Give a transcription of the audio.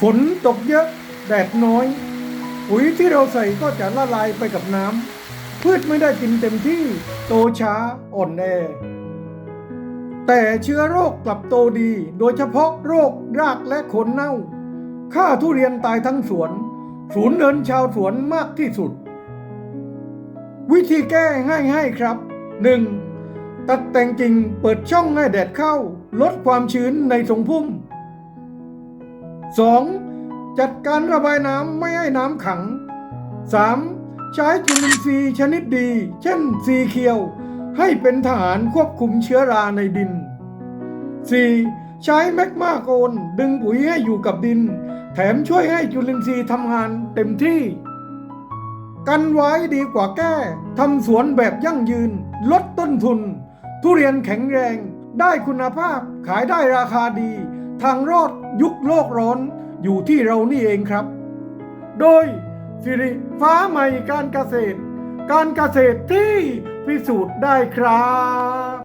ฝนตกเยอะแดดน้อย ปุ๋ยที่เราใส่ก็จะละลายไปกับน้ำพืชไม่ได้กินเต็มที่โตช้าอ่อนแอแต่เชื้อโรคกลับโตดี โดยเฉพาะโรครากและขนเน่าฆ่าทุเรียนตายทั้งสวน ศูนย์เดินชาวสวนมากที่สุด วิธีแก้ง่ายให้ครับ 1. ตัดแต่งกิ่งเปิดช่องให้แดดเข้า ลดความชื้นในทรงพุ่ม 2. จัดการระบายน้ำไม่ให้น้ำขัง 3. ใช้จุลินทรีย์ชนิดดี เช่นซีเคียว ให้เป็นทหารควบคุมเชื้อราในดิน 4. ใช้แมกมาโกนดึงปุ๋ยให้อยู่กับดิน แถมช่วยให้จุลินทรีย์ทำงานเต็มที่ กันไว้ดีกว่าแก้ทำสวนแบบยั่งยืน ลดต้นทุน ทุเรียนแข็งแรง ได้คุณภาพขายได้ราคาดี ทางรอดยุคโลกร้อนอยู่ที่เรานี่เองครับ โดยสิริฟ้าใหม่การเกษตร การเกษตรที่พิสูจน์ได้ครับ